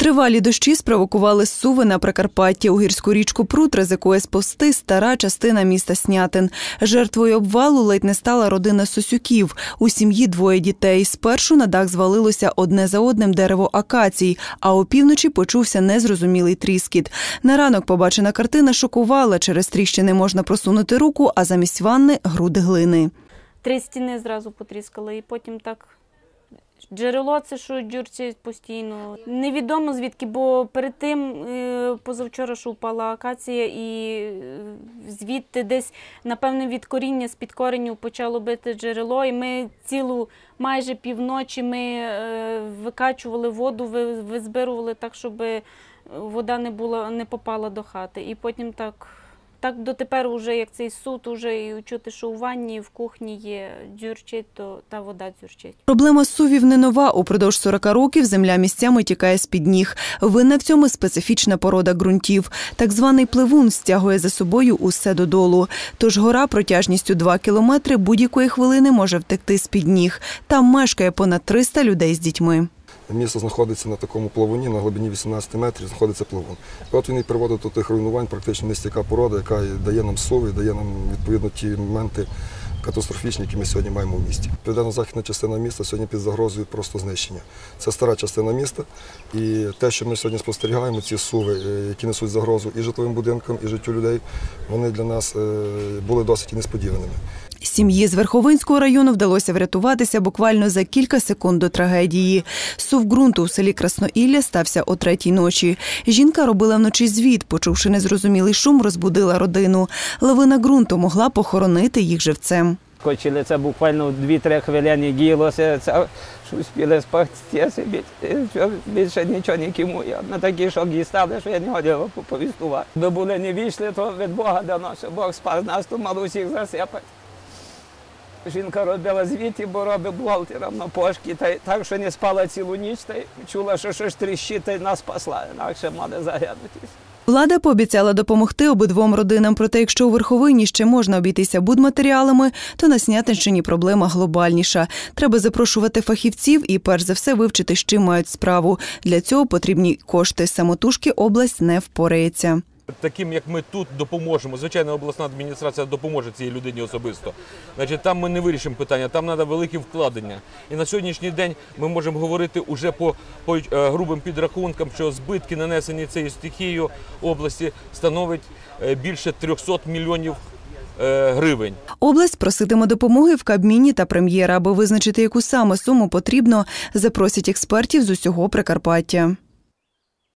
Тривалі дощі спровокували суви на Прикарпатті. У гірську річку Прут ризикує сповзти стара частина міста Снятин. Жертвою обвалу ледь не стала родина Сосюків. У сім'ї двоє дітей. Спершу на дах звалилося одне за одним дерево акацій, а опівночі почувся незрозумілий тріскіт. На ранок побачена картина шокувала. Через тріщини можна просунути руку, а замість ванни – груди глини. Три стіни зразу потріскали, і потім так. Джерело це що дзюрчить постійно. Невідомо звідки, бо перед тим е, позавчора, що впала акація, і е, звідти десь, напевне, від коріння з під кореню почало бити джерело. І ми цілу майже півночі ми е, викачували воду, визбирували так, щоб вода не була, не попала до хати. І потім так. Так дотепер, уже як цей суд, уже і чути, що у ванні, в кухні є дзюрчить, то та вода дзюрчить. Проблема сувів не нова. Упродовж 40 років земля місцями тікає з-під ніг. Винна в цьому специфічна порода ґрунтів. Так званий пливун стягує за собою усе додолу. Тож гора протяжністю 2 кілометри будь-якої хвилини може втекти з-під ніг. Там мешкає понад 300 людей з дітьми. Місто знаходиться на такому плавуні, на глибині 18 метрів знаходиться плавун. От він і приводить до тих руйнувань, практично нестійка порода, яка дає нам сови, дає нам відповідно ті моменти катастрофічні, які ми сьогодні маємо в місті. Південно-західна частина міста сьогодні під загрозою просто знищення. Це стара частина міста. І те, що ми сьогодні спостерігаємо, ці суви, е, які несуть загрозу і житловим будинкам, і життю людей, вони для нас е, були досить несподіваними. Сім'ї з Верховинського району вдалося врятуватися буквально за кілька секунд до трагедії. Сув ґрунту у селі Красноілля стався о третій ночі. Жінка робила вночі звіт, почувши незрозумілий шум, розбудила родину. Лавина ґрунту могла похоронити їх живцем. Скочили це буквально 2-3 хвилини діялося, це успіли спасти собі. Більше нічого нікому. Я на такий шок дістали, що я не хотів повістувати. Би були не вийшли, то від Бога дано, що Бог спас нас, то мало всіх засипати. Жінка робила звіті, бо робить бухгалтером на пошті, та й так, що не спала цілу ніч, та й чула, що щось тріщить, та й нас спасла, інакше мали загинутись. Влада пообіцяла допомогти обидвом родинам. Проте, якщо у Верховині ще можна обійтися будматеріалами, то на Снятинщині проблема глобальніша. Треба запрошувати фахівців і, перш за все, вивчити, з чим мають справу. Для цього потрібні кошти. Самотужки область не впорається. Таким як ми тут допоможемо, звичайно, обласна адміністрація допоможе цій людині особисто. Значить, там ми не вирішимо питання, там треба великі вкладення. І на сьогоднішній день ми можемо говорити уже по, по е, грубим підрахункам, що збитки, нанесені цією стихією області, становить е, більше 300 мільйонів е, гривень. Область проситиме допомоги в Кабміні та прем'єра, аби визначити, яку саме суму потрібно, запросять експертів з усього Прикарпаття.